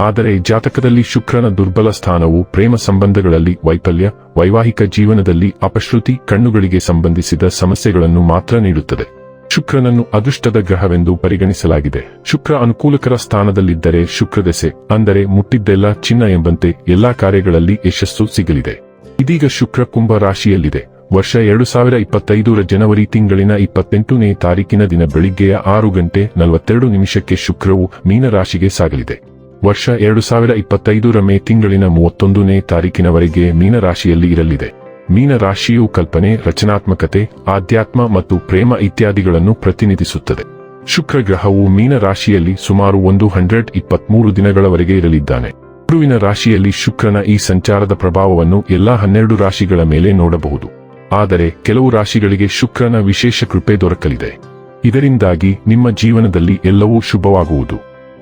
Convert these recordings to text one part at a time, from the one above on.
ಆದರೆ ಜಾತಕದಲ್ಲಿ ಶುಕ್ರನ ದುರ್ಬಲ ಸ್ಥಾನವು ಪ್ರೇಮ ಸಂಬಂಧಗಳಲ್ಲಿ ವೈಫಲ್ಯ, ವೈವಾಹಿಕ ಜೀವನದಲ್ಲಿ ಅಪಶ್ರುತಿ, ಕಣ್ಣುಗಳಿಗೆ ಸಂಬಂಧಿಸಿದ ಸಮಸ್ಯೆಗಳನ್ನು ಮಾತ್ರ ನೀಡುತ್ತದೆ. ಶುಕ್ರನನ್ನು ಅದೃಷ್ಟದ ಗ್ರಹವೆಂದು ಪರಿಗಣಿಸಲಾಗಿದೆ. ಶುಕ್ರ ಅನುಕೂಲಕರ ಸ್ಥಾನದಲ್ಲಿದ್ದರೆ ಶುಕ್ರದೆಸೆ ಅಂದರೆ ಮುಟ್ಟಿದ್ದೆಲ್ಲ ಚಿನ್ನ ಎಂಬಂತೆ ಎಲ್ಲಾ ಕಾರ್ಯಗಳಲ್ಲಿ ಯಶಸ್ಸು ಸಿಗಲಿದೆ. ಇದೀಗ ಶುಕ್ರ ಕುಂಭ ರಾಶಿಯಲ್ಲಿದೆ. ವರ್ಷ ಎರಡು ಸಾವಿರ ಇಪ್ಪತ್ತೈದರ ಜನವರಿ ತಿಂಗಳಿನ ಇಪ್ಪತ್ತೆಂಟನೇ ತಾರೀಕಿನ ದಿನ ಬೆಳಿಗ್ಗೆಯ ಆರು ಗಂಟೆ ನಲವತ್ತೆರಡು ನಿಮಿಷಕ್ಕೆ ಶುಕ್ರವು ಮೀನರಾಶಿಗೆ ಸಾಗಲಿದೆ. ವರ್ಷ ಎರಡು ಸಾವಿರ ಇಪ್ಪತ್ತೈದರ ಮೇ ತಿಂಗಳಿನ ಮೂವತ್ತೊಂದನೇ ತಾರೀಕಿನವರೆಗೆ ಮೀನರಾಶಿಯಲ್ಲಿ ಇರಲಿದೆ. ಮೀನರಾಶಿಯು ಕಲ್ಪನೆ, ರಚನಾತ್ಮಕತೆ, ಆಧ್ಯಾತ್ಮ ಮತ್ತು ಪ್ರೇಮ ಇತ್ಯಾದಿಗಳನ್ನು ಪ್ರತಿನಿಧಿಸುತ್ತದೆ. ಶುಕ್ರ ಗ್ರಹವು ಮೀನರಾಶಿಯಲ್ಲಿ ಸುಮಾರು ಒಂದು ಹಂಡ್ರೆಡ್ ಇಪ್ಪತ್ಮೂರು ದಿನಗಳವರೆಗೆ ಇರಲಿದ್ದಾನೆ. ಗುರುವಿನ ರಾಶಿಯಲ್ಲಿ ಶುಕ್ರನ ಈ ಸಂಚಾರದ ಪ್ರಭಾವವನ್ನು ಎಲ್ಲಾ ಹನ್ನೆರಡು ರಾಶಿಗಳ ಮೇಲೆ ನೋಡಬಹುದು. ಆದರೆ ಕೆಲವು ರಾಶಿಗಳಿಗೆ ಶುಕ್ರನ ವಿಶೇಷ ಕೃಪೆ ದೊರಕಲಿದೆ. ಇದರಿಂದಾಗಿ ನಿಮ್ಮ ಜೀವನದಲ್ಲಿ ಎಲ್ಲವೂ ಶುಭವಾಗುವುದು.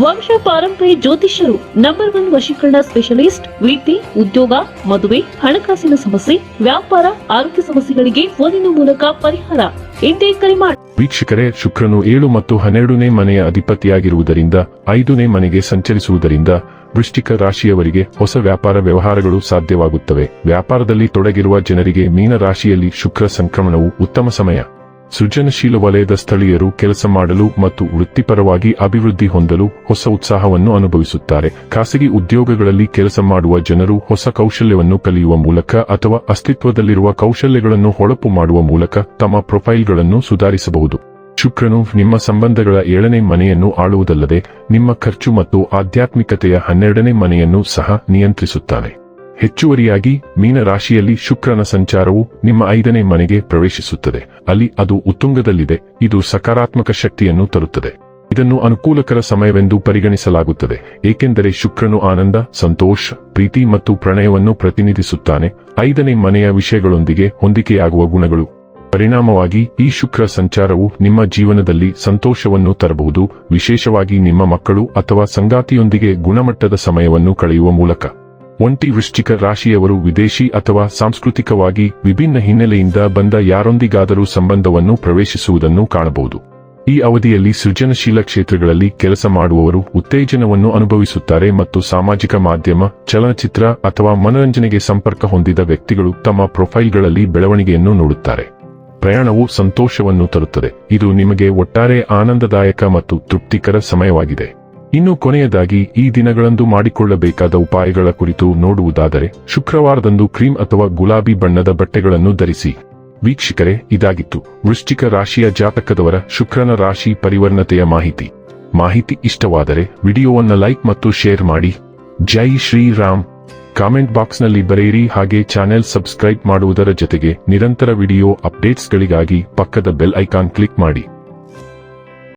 ವಂಶ ಪಾರಂಪರ್ಯ ಜ್ಯೋತಿಷ್ಯರು ನಂಬರ್ ಒನ್ ವಶೀಕರಣ ಸ್ಪೆಷಲಿಸ್ಟ್ ವಿದ್ಯೆ ಉದ್ಯೋಗ, ಮದುವೆ, ಹಣಕಾಸಿನ ಸಮಸ್ಯೆ, ವ್ಯಾಪಾರ, ಆರೋಗ್ಯ ಸಮಸ್ಯೆಗಳಿಗೆ ಫೋನಿನ ಮೂಲಕ ಪರಿಹಾರ. ಕರೆ ಮಾಡಿ ವೀಕ್ಷಕರೇ, ಶುಕ್ರನು ಏಳು ಮತ್ತು ಹನ್ನೆರಡನೇ ಮನೆಯ ಅಧಿಪತಿಯಾಗಿರುವುದರಿಂದ, ಐದನೇ ಮನೆಗೆ ಸಂಚರಿಸುವುದರಿಂದ ವೃಷ್ಟಿಕ ರಾಶಿಯವರಿಗೆ ಹೊಸ ವ್ಯಾಪಾರ ವ್ಯವಹಾರಗಳು ಸಾಧ್ಯವಾಗುತ್ತವೆ. ವ್ಯಾಪಾರದಲ್ಲಿ ತೊಡಗಿರುವ ಜನರಿಗೆ ಮೀನ ರಾಶಿಯಲ್ಲಿ ಶುಕ್ರ ಸಂಕ್ರಮಣವು ಉತ್ತಮ ಸಮಯ. ಸೃಜನಶೀಲ ವಲಯದ ಸ್ಥಳೀಯರು ಕೆಲಸ ಮಾಡಲು ಮತ್ತು ವೃತ್ತಿಪರವಾಗಿ ಅಭಿವೃದ್ಧಿ ಹೊಂದಲು ಹೊಸ ಉತ್ಸಾಹವನ್ನು ಅನುಭವಿಸುತ್ತಾರೆ. ಖಾಸಗಿ ಉದ್ಯೋಗಗಳಲ್ಲಿ ಕೆಲಸ ಮಾಡುವ ಜನರು ಹೊಸ ಕೌಶಲ್ಯವನ್ನು ಕಲಿಯುವ ಮೂಲಕ ಅಥವಾ ಅಸ್ತಿತ್ವದಲ್ಲಿರುವ ಕೌಶಲ್ಯಗಳನ್ನು ಹೊಳಪು ಮಾಡುವ ಮೂಲಕ ತಮ್ಮ ಪ್ರೊಫೈಲ್ಗಳನ್ನು ಸುಧಾರಿಸಬಹುದು. ಶುಕ್ರನು ನಿಮ್ಮ ಸಂಬಂಧಗಳ ಏಳನೇ ಮನೆಯನ್ನು ಆಳುವುದಲ್ಲದೆ ನಿಮ್ಮ ಖರ್ಚು ಮತ್ತು ಆಧ್ಯಾತ್ಮಿಕತೆಯ ಹನ್ನೆರಡನೇ ಮನೆಯನ್ನು ಸಹ ನಿಯಂತ್ರಿಸುತ್ತಾನೆ. ಹೆಚ್ಚುವರಿಯಾಗಿ ಮೀನ ರಾಶಿಯಲ್ಲಿ ಶುಕ್ರನ ಸಂಚಾರವು ನಿಮ್ಮ ಐದನೇ ಮನೆಗೆ ಪ್ರವೇಶಿಸುತ್ತದೆ. ಅಲ್ಲಿ ಅದು ಉತ್ತುಂಗದಲ್ಲಿದೆ. ಇದು ಸಕಾರಾತ್ಮಕ ಶಕ್ತಿಯನ್ನು ತರುತ್ತದೆ. ಇದನ್ನು ಅನುಕೂಲಕರ ಸಮಯವೆಂದು ಪರಿಗಣಿಸಲಾಗುತ್ತದೆ. ಏಕೆಂದರೆ ಶುಕ್ರನು ಆನಂದ, ಸಂತೋಷ, ಪ್ರೀತಿ ಮತ್ತು ಪ್ರಣಯವನ್ನು ಪ್ರತಿನಿಧಿಸುತ್ತಾನೆ. ಐದನೇ ಮನೆಯ ವಿಷಯಗಳೊಂದಿಗೆ ಹೊಂದಿಕೆಯಾಗುವ ಗುಣಗಳು. ಪರಿಣಾಮವಾಗಿ ಈ ಶುಕ್ರ ಸಂಚಾರವು ನಿಮ್ಮ ಜೀವನದಲ್ಲಿ ಸಂತೋಷವನ್ನು ತರಬಹುದು. ವಿಶೇಷವಾಗಿ ನಿಮ್ಮ ಮಕ್ಕಳು ಅಥವಾ ಸಂಗಾತಿಯೊಂದಿಗೆ ಗುಣಮಟ್ಟದ ಸಮಯವನ್ನು ಕಳೆಯುವ ಮೂಲಕ. ಒಂಟಿ ವೃಶ್ಚಿಕ ರಾಶಿಯವರು ವಿದೇಶಿ ಅಥವಾ ಸಾಂಸ್ಕೃತಿಕವಾಗಿ ವಿಭಿನ್ನ ಹಿನ್ನೆಲೆಯಿಂದ ಬಂದ ಯಾರೊಂದಿಗಾದರೂ ಸಂಬಂಧವನ್ನು ಪ್ರವೇಶಿಸುವುದನ್ನು ಕಾಣಬಹುದು. ಈ ಅವಧಿಯಲ್ಲಿ ಸೃಜನಶೀಲ ಕ್ಷೇತ್ರಗಳಲ್ಲಿ ಕೆಲಸ ಮಾಡುವವರು ಉತ್ತೇಜನವನ್ನು ಅನುಭವಿಸುತ್ತಾರೆ ಮತ್ತು ಸಾಮಾಜಿಕ ಮಾಧ್ಯಮ, ಚಲನಚಿತ್ರ ಅಥವಾ ಮನರಂಜನೆಗೆ ಸಂಪರ್ಕ ಹೊಂದಿದ ವ್ಯಕ್ತಿಗಳು ತಮ್ಮ ಪ್ರೊಫೈಲ್ಗಳಲ್ಲಿ ಬೆಳವಣಿಗೆಯನ್ನು ನೋಡುತ್ತಾರೆ. ಪ್ರಯಾಣವು ಸಂತೋಷವನ್ನು ತರುತ್ತದೆ. ಇದು ನಿಮಗೆ ಒಟ್ಟಾರೆ ಆನಂದದಾಯಕ ಮತ್ತು ತೃಪ್ತಿಕರ ಸಮಯವಾಗಿದೆ. ಇನ್ನು ಕೊನೆಯದಾಗಿ ಈ ದಿನಗಳಂದು ಮಾಡಿಕೊಳ್ಳಬೇಕಾದ ಉಪಾಯಗಳ ಕುರಿತು ನೋಡುವುದಾದರೆ, ಶುಕ್ರವಾರದಂದು ಕ್ರೀಮ್ ಅಥವಾ ಗುಲಾಬಿ ಬಣ್ಣದ ಬಟ್ಟೆಗಳನ್ನು ಧರಿಸಿ. ವೀಕ್ಷಕರೇ, ಇದಾಗಿತ್ತು. ವೃಶ್ಚಿಕ ರಾಶಿಯ ಜಾತಕದವರ ಶುಕ್ರನ ರಾಶಿ ಪರಿವರ್ಣತೆಯ ಮಾಹಿತಿ. ಮಾಹಿತಿ ಇಷ್ಟವಾದರೆ ವಿಡಿಯೋವನ್ನ ಲೈಕ್ ಮತ್ತು ಶೇರ್ ಮಾಡಿ. ಜೈ ಶ್ರೀರಾಮ್. ಕಾಮೆಂಟ್ ಬಾಕ್ಸ್ನಲ್ಲಿ ಬರೆಯಿರಿ. ಹಾಗೆ ಚಾನೆಲ್ ಸಬ್ಸ್ಕ್ರೈಬ್ ಮಾಡುವುದರ ಜೊತೆಗೆ ನಿರಂತರ ವಿಡಿಯೋ ಅಪ್ಡೇಟ್ಸ್ಗಳಿಗಾಗಿ ಪಕ್ಕದ ಬೆಲ್ ಐಕಾನ್ ಕ್ಲಿಕ್ ಮಾಡಿ.